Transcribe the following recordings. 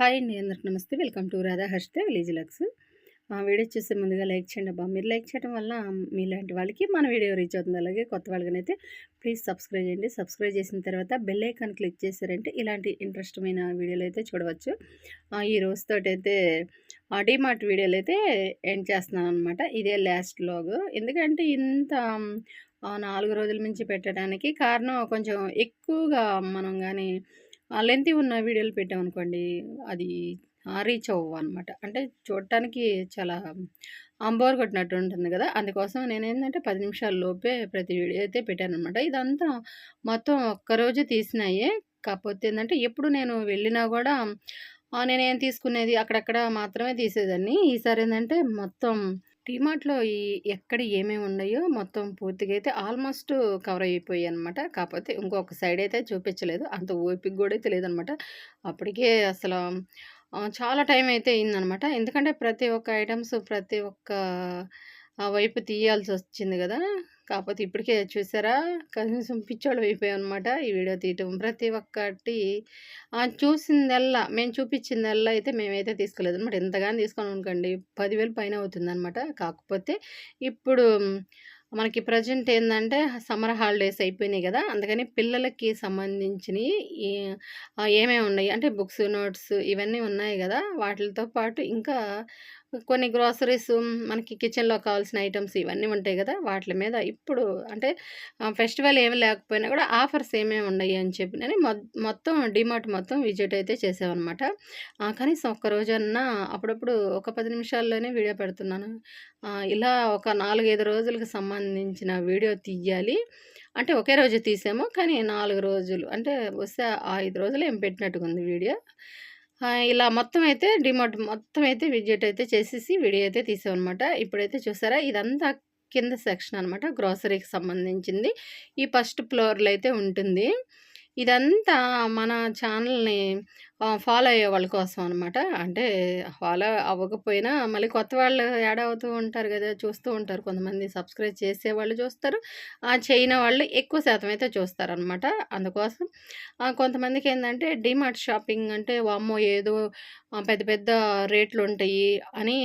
Hi అండి అందరికి నమస్తే. Welcome to Radha Harshitha village vlogs. ఆ వీడియో చూసే ముందుగా లైక్ చేయండి అబ్బా. మీరు లైక్ చేయడం వల్ల మీలాంటి వాళ్ళకి మన వీడియో రీచ్ అవుతుంది. అలాగే కొత్త వాళ్ళకనైతే ప్లీజ్ సబ్స్క్రైబ్ చేయండి. సబ్స్క్రైబ్ చేసిన తర్వాత బెల్ ఐకాన్ క్లిక్ చేశారంటే ఇలాంటి ఇంట్రెస్టమైన వీడియోలు అయితే చూడవచ్చు. ఈ రోజుతో అయితే డీమార్ట్ వీడియోలు అయితే ఎండ్ చేస్తున్నాను అనమాట ఇదే లాస్ట్ లాగ్ ఎందుకంటే ఇంత నాలుగు రోజుల నుంచి పెట్టడానికి కారణం కొంచెం ఎక్కువగా మనం కానీ లెంత్ ఉన్న వీడియోలు పెట్టామనుకోండి అది రీచ్ అవ్వవు అనమాట అంటే చూడటానికి చాలా అంబోర్ కొట్టినట్టు ఉంటుంది కదా. అందుకోసం నేను ఏంటంటే పది నిమిషాల లోపే ప్రతి వీడియో అయితే పెట్టాను అనమాట ఇదంతా మొత్తం ఒక్కరోజు తీసినాయే. కాకపోతే ఏంటంటే ఎప్పుడు నేను వెళ్ళినా కూడా నేనేం తీసుకునేది అక్కడక్కడ మాత్రమే తీసేదాన్ని. ఈసారి ఏంటంటే మొత్తం డిమార్ట్‌లో ఈ ఎక్కడ ఏమేమి ఉన్నాయో మొత్తం పూర్తిగా అయితే ఆల్మోస్ట్ కవర్ అయిపోయాయి అనమాట. కాకపోతే ఇంకొక సైడ్ అయితే చూపించలేదు. అంత ఓపిక కూడా అయితే లేదనమాట. అప్పటికే అసలు చాలా టైం అయితే అయిందనమాట. ఎందుకంటే ప్రతి ఒక్క ఐటమ్స్ ప్రతి ఒక్క ఆ వైపు తీయాల్సి వచ్చింది కదా కాకపోతే ఇప్పటికే చూసారా కనీసం పిచ్చోళ్ళు పిచ్చోళ్ళం అయిపోయామనమాట. ఈ వీడియో తీయటం ప్రతి ఒక్కటి చూసిందల్లా మేము చూపించిందల్లా అయితే మేమైతే తీసుకోలేదనమాట. ఎంతగానో తీసుకున్నామనుకోండి 10,000 పైన అవుతుందనమాట. కాకపోతే ఇప్పుడు మనకి ప్రజెంట్ ఏంటంటే సమ్మర్ హాలిడేస్ అయిపోయినాయి కదా అందుకని పిల్లలకి సంబంధించినవి ఏమేమి ఉన్నాయి అంటే బుక్స్, నోట్స్ ఇవన్నీ ఉన్నాయి కదా వాటితో పాటు ఇంకా కొన్ని గ్రోసరీస్ మనకి కిచెన్‌లో కావాల్సిన ఐటమ్స్ ఇవన్నీ ఉంటాయి కదా వాటి మీద ఇప్పుడు అంటే ఫెస్టివల్ ఏమి లేకపోయినా కూడా ఆఫర్స్ ఏమేమి ఉన్నాయి అని చెప్పి నేను మొత్తం డీమార్ట్ మొత్తం విజిట్ అయితే చేసామనమాట. కనీసం ఒక్క రోజన్నా అప్పుడప్పుడు ఒక పది నిమిషాల్లోనే వీడియో పెడుతున్నాను. ఇలా ఒక 4, 5 రోజులకు సంబంధించిన వీడియో తీయాలి. అంటే ఒకే రోజు తీసాము. కానీ నాలుగు రోజులు అంటే వస్తే ఐదు రోజులు ఏం పెట్టినట్టుగా ఉంది వీడియో. ఇలా మొత్తం అయితే డీమార్ట్ మొత్తం అయితే విజిట్ అయితే చేసేసి వీడియో అయితే తీసామనమాట. ఇప్పుడైతే చూసారా ఇదంతా కింద సెక్షన్ అనమాట. గ్రోసరీకి సంబంధించింది. ఈ ఫస్ట్ ఫ్లోర్‌లో అయితే ఉంటుంది. ఇదంతా మన ఛానల్‌ని ఫాలో అయ్యే వాళ్ళ కోసం అనమాట. అంటే ఫాలో అవ్వకపోయినా మళ్ళీ కొత్త వాళ్ళు యాడ్ అవుతూ ఉంటారు కదా చూస్తూ ఉంటారు. కొంతమంది సబ్స్క్రైబ్ చేసే వాళ్ళు చూస్తారు. ఆ చేయని వాళ్ళు ఎక్కువ శాతం అయితే చూస్తారనమాట. అందుకోసం కొంతమందికి ఏంటంటే డీమార్ట్ షాపింగ్ అంటే వామ్మో! ఏదో పెద్ద పెద్ద రేట్లు ఉంటాయి అని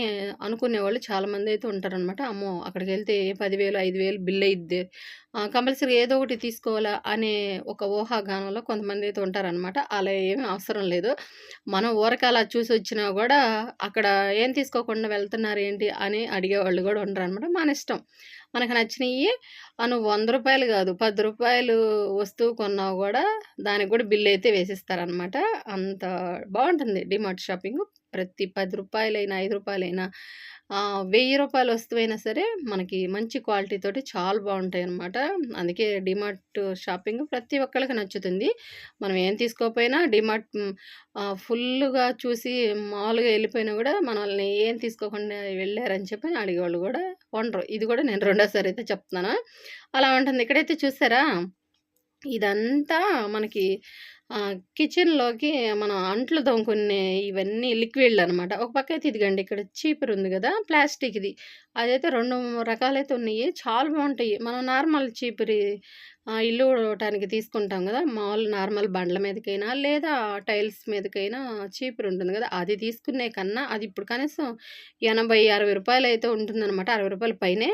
అనుకునేవాళ్ళు చాలామంది అయితే ఉంటారనమాట. అమ్మో! అక్కడికెళ్తే 10,000, 5,000 బిల్ అయిద్ది కంపల్సరీ ఏదో ఒకటి తీసుకోవాలా అనే ఒక ఊహాగానంలో కొంతమంది అయితే ఉంటారనమాట. అలా ఏమీ అవసరం లేదు. మనం ఊరకే అలా చూసొచ్చినా కూడా అక్కడ ఏం తీసుకోకుండా వెళ్తున్నారు ఏంటి అని అడిగేవాళ్ళు అనమాట మన ఇష్టం. మనకు నచ్చినవి నువ్వు వంద రూపాయలు కాదు పది రూపాయలు వస్తువు కొన్నా కూడా దానికి కూడా బిల్ అయితే వేసిస్తారనమాట. అంత బాగుంటుంది డిమార్ట్ షాపింగ్ ప్రతి పది రూపాయలైనా ఐదు రూపాయలైనా వెయ్యి రూపాయల వస్తువైనా సరే మనకి మంచి క్వాలిటీతోటి చాలా బాగుంటాయి అనమాట అందుకే డిమార్ట్ షాపింగ్ ప్రతి ఒక్కరికి నచ్చుతుంది. మనం ఏం తీసుకోకపోయినా డిమార్ట్ ఫుల్గా చూసి మామూలుగా వెళ్ళిపోయినా కూడా మనల్ని ఏం తీసుకోకుండా వెళ్ళారని చెప్పి అడిగేవాళ్ళు కూడా వండరు ఇది కూడా నేను రెండోసారి అయితే చెప్తున్నాను. అలా ఉంటుంది. ఇక్కడైతే చూసారా? ఇదంతా మనకి కిచెన్‌లోకి మనం అంట్లు తోముకునే ఇవన్నీ లిక్విడ్లు అనమాట ఒక పక్క అయితే ఇదిగండి ఇక్కడ చీపర్ ఉంది కదా ప్లాస్టిక్‌ది. అదైతే రెండు రకాలైతే ఉన్నాయి. చాలా బాగుంటాయి మనం నార్మల్ చీపురి ఇల్లు ఊడవటానికి తీసుకుంటాం కదా మాల్ నార్మల్ బండ్ల మీదకైనా లేదా టైల్స్ మీదకైనా చీపురు ఉంటుంది కదా అది తీసుకునే కన్నా అది ఇప్పుడు కనీసం ఎనభై అరవై రూపాయలు అయితే ఉంటుందన్నమాట అరవై రూపాయల పైనే.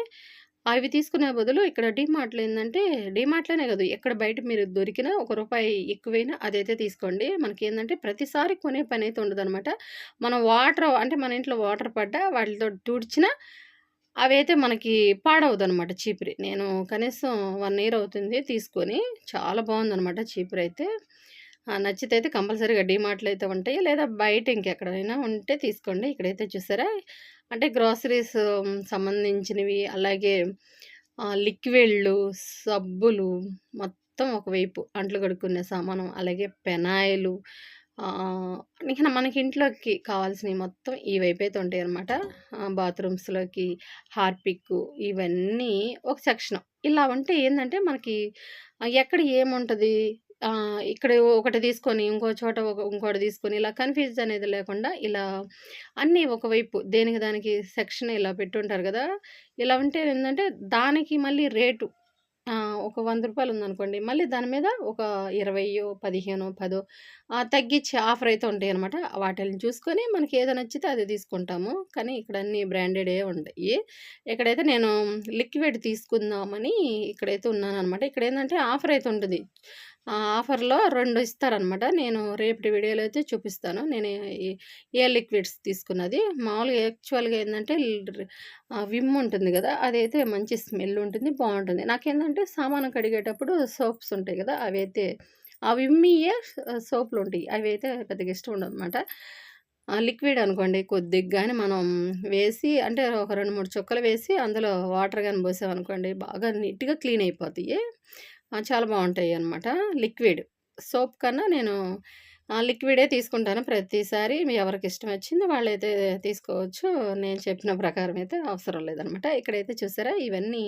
అవి తీసుకునే బదులు ఇక్కడ డీమార్ట్‌లో ఏంటంటే డీమార్ట్‌లోనే కాదు ఎక్కడ బయట మీరు దొరికినా ఒక రూపాయి ఎక్కువైనా అదైతే తీసుకోండి. మనకి ఏంటంటే ప్రతిసారి కొనే పని అయితే ఉండదనమాట. మనం వాటర్ అంటే మన ఇంట్లో వాటర్ పడ్డా వాటితో తుడిచినా అవైతే మనకి పాడవదనమాట చీపురి. నేను కనీసం వన్ ఇయర్ అవుతుంది తీసుకొని. చాలా బాగుందనమాట చీపురైతే. అయితే నచ్చితే అయితే కంపల్సరీగా డిమార్ట్లు అయితే ఉంటాయి. లేదా బయట ఇంకెక్కడైనా ఉంటే తీసుకోండి. ఇక్కడైతే చూసారా? అంటే గ్రోసరీస్ సంబంధించినవి అలాగే లిక్విడ్‌లు, సబ్బులు మొత్తం ఒకవైపు అంట్లు కడుక్కునే సామానం, అలాగే పెనాయిలు ఇంకా మనకి ఇంట్లోకి కావాల్సినవి మొత్తం ఈ వైపు అయితే ఉంటాయి అనమాట బాత్రూమ్స్‌లోకి హార్పిక్ ఇవన్నీ ఒక సెక్షన్. ఇలా ఉంటే ఏంటంటే మనకి ఎక్కడ ఏముంటది? ఇక్కడ ఒకటి తీసుకొని ఇంకో చోట ఒక ఇంకోటి తీసుకొని ఇలా కన్‌ఫ్యూజ్ అనేది లేకుండా ఇలా అన్నీ ఒకవైపు దేనికి దానికి సెక్షన్ ఇలా పెట్టుంటారు కదా ఇలా ఉంటే ఏంటంటే దానికి మళ్ళీ రేటు ఒక వంద రూపాయలు ఉందనుకోండి. మళ్ళీ దాని మీద ఒక ఇరవయో పదిహేనో పదో తగ్గించి ఆఫర్ అయితే ఉంటాయన్నమాట. వాటిల్ని చూసుకొని మనకి ఏది నచ్చితే అది తీసుకుంటాము. కానీ ఇక్కడ అన్ని బ్రాండెడే ఉంటాయి. ఇక్కడైతే నేను లిక్విడ్ తీసుకుందామని ఇక్కడైతే ఉన్నానన్నమాట ఇక్కడ ఏంటంటే ఆఫర్ అయితే ఉంటుంది. ఆ ఆఫర్‌లో రెండు ఇస్తారనమాట. నేను రేపటి వీడియోలో అయితే చూపిస్తాను. నేను ఏ ఏ లిక్విడ్స్ తీసుకున్నది. మామూలుగా యాక్చువల్‌గా ఏంటంటే విమ్ ఉంటుంది కదా అదైతే మంచి స్మెల్ ఉంటుంది. బాగుంటుంది నాకేంటంటే సామాను కడిగేటప్పుడు సోప్స్ ఉంటాయి గదా! అవైతే ఆ విమ్మీయే ఉంటాయి అవి అయితే పెద్దగా ఇష్టం ఉండదు అనమాట లిక్విడ్ అనుకోండి కొద్దిగా మనం వేసి అంటే ఒక 2, 3 చుక్కలు వేసి అందులో వాటర్ కానీ పోసామనుకోండి బాగా నీట్‌గా క్లీన్ అయిపోతాయి. చాలా బాగుంటాయి అనమాట లిక్విడ్. సోప్ కన్నా నేను లిక్విడే తీసుకుంటాను ప్రతిసారి. ఎవరికి ఇష్టం వచ్చింది వాళ్ళైతే తీసుకోవచ్చు. నేను చెప్పిన ప్రకారం అయితే అవసరం లేదనమాట. ఇక్కడైతే చూసారా ఇవన్నీ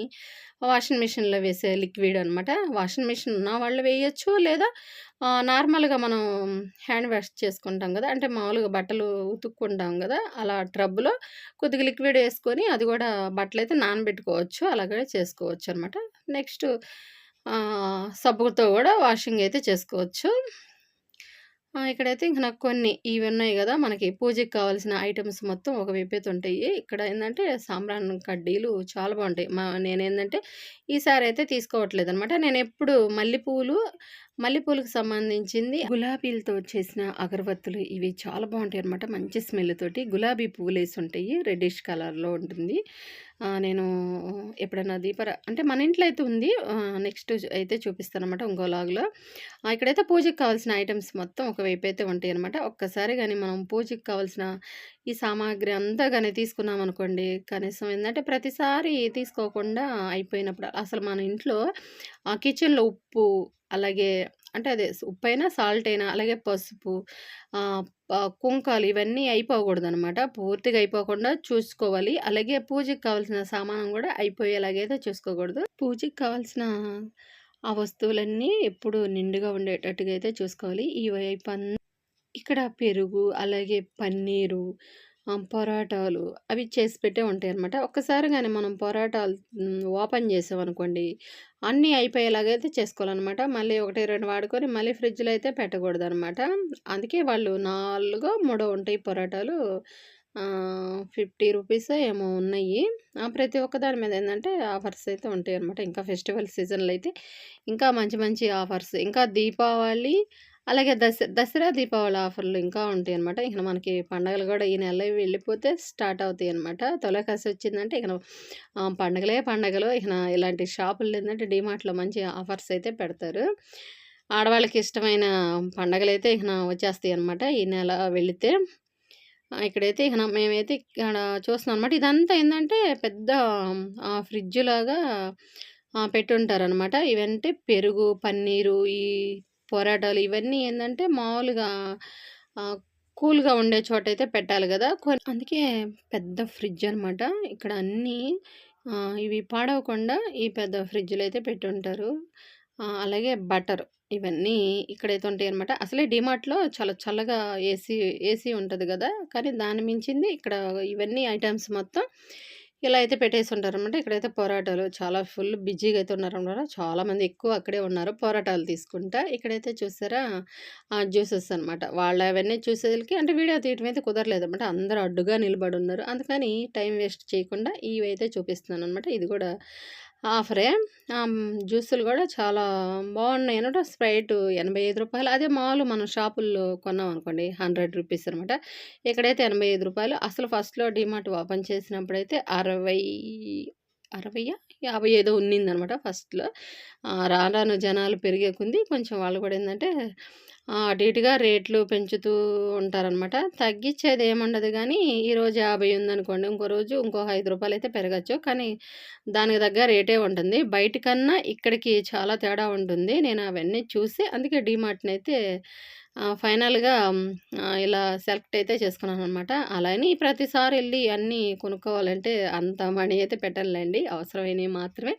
వాషింగ్ మిషన్‌లో వేసే లిక్విడ్ అనమాట. వాషింగ్ మిషన్ ఉన్న వాళ్ళు వేయొచ్చు. లేదా నార్మల్‌గా మనం హ్యాండ్ వాష్ చేసుకుంటాం కదా అంటే మామూలుగా బట్టలు ఉతుక్కుంటాం కదా అలా ట్రబ్బులో కొద్దిగా లిక్విడ్ వేసుకొని అది గూడా బట్టలైతే నానబెట్టుకోవచ్చు. అలాగే చేసుకోవచ్చు అనమాట నెక్స్ట్ సబ్బుతో కూడా వాషింగ్ అయితే చేసుకోవచ్చు. ఇక్కడైతే ఇంక నాకు కొన్ని ఇవి ఉన్నాయి కదా మనకి పూజకి కావాల్సిన ఐటమ్స్ మొత్తం ఒక విపేత ఉంటాయి. ఇక్కడ ఏంటంటే సాంబ్రాన్ కడ్డీలు చాలా బాగుంటాయి మా నేనేందంటే ఈసారి అయితే తీసుకోవట్లేదనమాట. నేనెప్పుడు మల్లెపూలు, మల్లెపూలకు సంబంధించింది గులాబీలతో చేసిన అగరబత్తులు ఇవి చాలా బాగుంటాయి అనమాట మంచి స్మెల్ తోటి గులాబీ పువ్వులేసి ఉంటాయి. రెడ్డిష్ కలర్‌లో ఉంటుంది. నేను ఎప్పుడైనా దీపర అంటే మన ఇంట్లో అయితే ఉంది. నెక్స్ట్ అయితే చూపిస్తాననమాట ఇంకో లాగ్‌లో. ఇక్కడైతే పూజకి కావాల్సిన ఐటమ్స్ మొత్తం ఒక ఉంటాయి అనమాట ఒక్కసారి కానీ మనం పూజకి కావాల్సిన ఈ సామాగ్రి అంతా గాని తీసుకున్నామనుకోండి, కనీసం ఏంటంటే ప్రతిసారి తీసుకోకుండా అయిపోయినప్పుడు అసలు మన ఇంట్లో ఆ కిచెన్‌లో ఉప్పు అలాగే అంటే అదే ఉప్పు అయినా సాల్ట్ అయినా అలాగే పసుపు కుంకాలు ఇవన్నీ అయిపోకూడదనమాట. పూర్తిగా అయిపోకుండా చూసుకోవాలి. అలాగే పూజకి కావాల్సిన సామానం కూడా అయిపోయేలాగైతే చూసుకోకూడదు. పూజకి కావాల్సిన ఆ వస్తువులన్నీ ఎప్పుడు నిండుగా ఉండేటట్టుగా అయితే చూసుకోవాలి. ఈ వైపు ఇక్కడ పెరుగు, అలాగే పన్నీరు, పొరాటాలు అవి చేసి పెట్టే ఉంటాయి అనమాట ఒక్కసారి కానీ మనం పొరాటాలు ఓపెన్ చేసామనుకోండి, అన్నీ అయిపోయేలాగైతే చేసుకోవాలనమాట. మళ్ళీ 1, 2 వాడుకొని మళ్ళీ ఫ్రిడ్జ్‌లో అయితే పెట్టకూడదు అనమాట అందుకే వాళ్ళు నాలుగో, మూడో ఉంటాయి పొరాటాలు. ఫిఫ్టీ రూపీస్ ఏమో ఉన్నాయి. ప్రతి ఒక్క దాని మీద ఏంటంటే ఆఫర్స్ అయితే ఉంటాయి అనమాట ఇంకా ఫెస్టివల్ సీజన్‌లో అయితే ఇంకా మంచి మంచి ఆఫర్స్. ఇంకా దీపావళి అలాగే దస దసరా, దీపావళి ఆఫర్‌లు ఇంకా ఉంటాయనమాట. ఇక మనకి పండగలు కూడా ఈ నెల వెళ్ళిపోతే స్టార్ట్ అవుతాయి అనమాట తొలకాసి వచ్చిందంటే ఇక ఆహ్, పండగలే పండగలు. ఇక ఇలాంటి షాపులు ఏంటంటే డీమార్ట్‌లో మంచి ఆఫర్స్ అయితే పెడతారు. ఆడవాళ్ళకి ఇష్టమైన పండగలైతే ఇక వచ్చేస్తాయనమాట ఈ నెల వెళితే. ఇక్కడైతే ఇక మేమైతే ఇక్కడ చూస్తున్నాం అనమాట. ఇదంతా ఏంటంటే పెద్ద ఫ్రిడ్జ్ లాగా పెట్టుంటారనమాట. ఇవంటే పెరుగు, పన్నీరు, ఈ పొరాటాలు ఇవన్నీ ఏంటంటే మామూలుగా కూల్‌గా ఉండే చోటైతే పెట్టాలి కదా అందుకే పెద్ద ఫ్రిడ్జ్ అనమాట. ఇక్కడ అన్నీ ఇవి పాడవకుండా ఈ పెద్ద ఫ్రిడ్జ్‌లో అయితే పెట్టుంటారు. అలాగే బటర్ ఇవన్నీ ఇక్కడైతే ఉంటాయి అనమాట అసలే డీమార్ట్‌లో చాలా చల్లగా ఏసీ ఏసీ ఉంటుంది కదా కానీ దాని మించింది ఇక్కడ ఇవన్నీ ఐటమ్స్ మొత్తం ఇలా అయితే పెట్టేసి ఉంటారనమాట ఇక్కడైతే పోరాటాలు చాలా ఫుల్ బిజీగా అయితే ఉన్నారనమాట. చాలామంది ఎక్కువ అక్కడే ఉన్నారు పోరాటాలు తీసుకుంటా. ఇక్కడైతే చూసారా జ్యూసెస్ అనమాట. వాళ్ళు అవన్నీ చూసేసరికి అంటే వీడియో తీయటం అయితే కుదరలేదనమాట. అందరూ అడ్డుగా నిలబడి ఉన్నారు అందుకని టైం వేస్ట్ చేయకుండా ఇవి అయితే చూపిస్తున్నాను అనమాట ఇది కూడా ఆఫరే. జ్యూసులు కూడా చాలా బాగున్నాయి అనమాట స్ప్రైట్ రూ. 85 అదే మామూలు మనం షాపుల్లో కొన్నామనుకోండి హండ్రెడ్ రూపీస్ అనమాట. ఇక్కడైతే రూ. 85 అసలు ఫస్ట్‌లో డీమార్ట్ ఓపెన్ చేసినప్పుడైతే 60 60 50 ఏదో ఉన్నిందనమాట ఫస్ట్‌లో. రాను జనాలు పెరిగే కొంది కొంచెం వాళ్ళు కూడా ఏంటంటే అటు ఇటుగా రేట్లు పెంచుతూ ఉంటారనమాట. తగ్గించేది ఏముండదు కానీ ఈరోజు 50 ఉందనుకోండి, ఇంకో రోజు ఇంకో ఐదు రూపాయలు అయితే పెరగచ్చు. కానీ దానికి తగ్గ రేటే ఉంటుంది. బయట కన్నా ఇక్కడికి చాలా తేడా ఉంటుంది. నేను అవన్నీ చూసి అందుకే డీమార్ట్‌నైతే అయితే ఫైనల్‌గా ఇలా సెలెక్ట్ అయితే చేసుకున్నాననమాట. అలా అని ప్రతిసారి వెళ్ళి అన్నీ కొనుక్కోవాలంటే అంత మనీ అయితే పెట్టాలండి అవసరమైనవి మాత్రమే.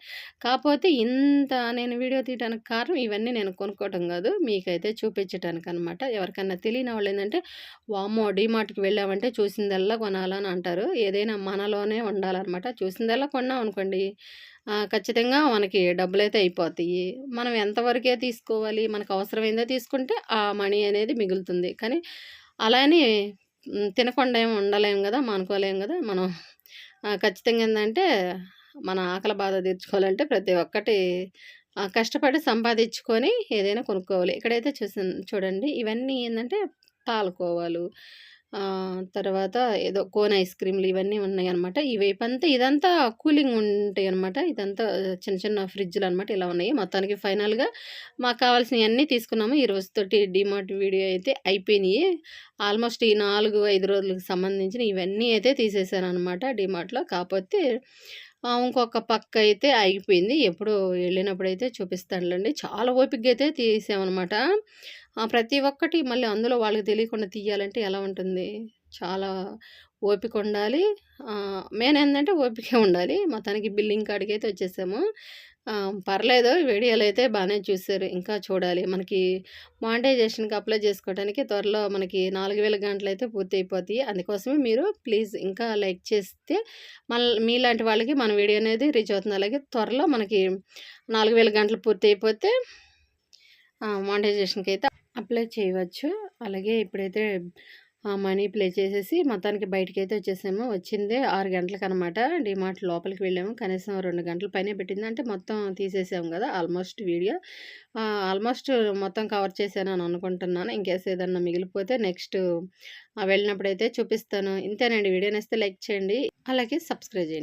కాకపోతే ఇంత నేను వీడియో తీయడానికి కారణం ఇవన్నీ నేను కొనుక్కోవటం కాదు మీకైతే చూపించటానికనమాట. ఎవరికన్నా తెలియని వాళ్ళు ఏంటంటే వామ్మో! డీమార్ట్‌కి వెళ్ళామంటే చూసిందల్లా కొనాలని అంటారు. ఏదైనా మనలోనే ఉండాలన్నమాట చూసిందల్లా కొన్నామనుకోండి అనుకోండి ఖచ్చితంగా మనకి డబ్బులైతే అయిపోతాయి. మనం ఎంతవరకే తీసుకోవాలి మనకు అవసరమైందో తీసుకుంటే ఆ మనీ అనేది మిగులుతుంది. కానీ అలా అని తినకుండా ఏమి ఉండలేము కదా మానుకోలేము కదా మనం ఖచ్చితంగా ఏంటంటే మన ఆకలి బాధ తీర్చుకోవాలంటే ప్రతి ఒక్కటి కష్టపడి సంపాదించుకొని ఏదైనా కొనుక్కోవాలి. ఇక్కడైతే చూసి చూడండి ఇవన్నీ ఏంటంటే పాలకోవాలు తర్వాత ఏదో కోన్ ఐస్ క్రీమ్లు ఇవన్నీ ఉన్నాయి అనమాట ఈ వైపు అంతా ఇదంతా కూలింగ్ ఉంటాయి అనమాట ఇదంతా చిన్న చిన్న ఫ్రిడ్జ్లు అనమాట ఇలా ఉన్నాయి. మొత్తానికి ఫైనల్గా మాకు కావాల్సినవన్నీ తీసుకున్నాము. ఈ రోజుతోటి డిమార్ట్ వీడియో అయితే అయిపోయినాయి. ఆల్మోస్ట్ ఈ నాలుగు ఐదు రోజులకు సంబంధించిన ఇవన్నీ అయితే తీసేసాను అనమాట డిమార్ట్లో. కాకపోతే ఇంకొక పక్క అయితే ఆగిపోయింది ఎప్పుడు వెళ్ళినప్పుడు అయితే చూపిస్తానులేండి. చాలా ఓపికగా అయితే తీసామన్నమాట. ప్రతి ఒక్కటి మళ్ళీ అందులో వాళ్ళకి తెలియకుండా తీయాలంటే ఎలా ఉంటుంది? చాలా ఓపిక ఉండాలి. మెయిన్ ఏంటంటే ఓపిక ఉండాలి. మొత్తానికి బిల్లింగ్ కాడికి అయితే వచ్చేసాము పర్లేదు వీడియోలు అయితే బాగానే చూసారు ఇంకా చూడాలి. మనకి మానిటైజేషన్కి అప్లై చేసుకోవడానికి త్వరలో మనకి నాలుగు వేల గంటలు అయితే పూర్తి అయిపోతాయి అందుకోసమే మీరు ప్లీజ్ ఇంకా లైక్ చేస్తే మళ్ళీ మీలాంటి వాళ్ళకి మన వీడియో అనేది రీచ్ అవుతుంది. అలాగే త్వరలో మనకి నాలుగు వేల గంటలు పూర్తి అయిపోతే మానిటైజేషన్కి అయితే అప్లై చేయవచ్చు. అలాగే ఇప్పుడైతే మనీ ప్లే చేసేసి మొత్తానికి బయటికి అయితే వచ్చేసాము. వచ్చిందే ఆరు గంటలకు అనమాట డిమార్ట్ లోపలికి వెళ్ళాము. కనీసం రెండు గంటల పైనే పెట్టింది. అంటే మొత్తం తీసేసాము కదా ఆల్మోస్ట్ వీడియో. ఆల్మోస్ట్ మొత్తం కవర్ చేశాను అని అనుకుంటున్నాను. ఇంకేస్ ఏదన్నా మిగిలిపోతే నెక్స్ట్ వెళ్ళినప్పుడైతే చూపిస్తాను. ఇంతేనండి. వీడియో నేస్తే లైక్ చేయండి. అలాగే సబ్స్క్రైబ్ చేయండి.